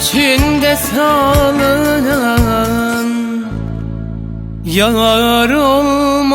içinde salınan Yar olmayınca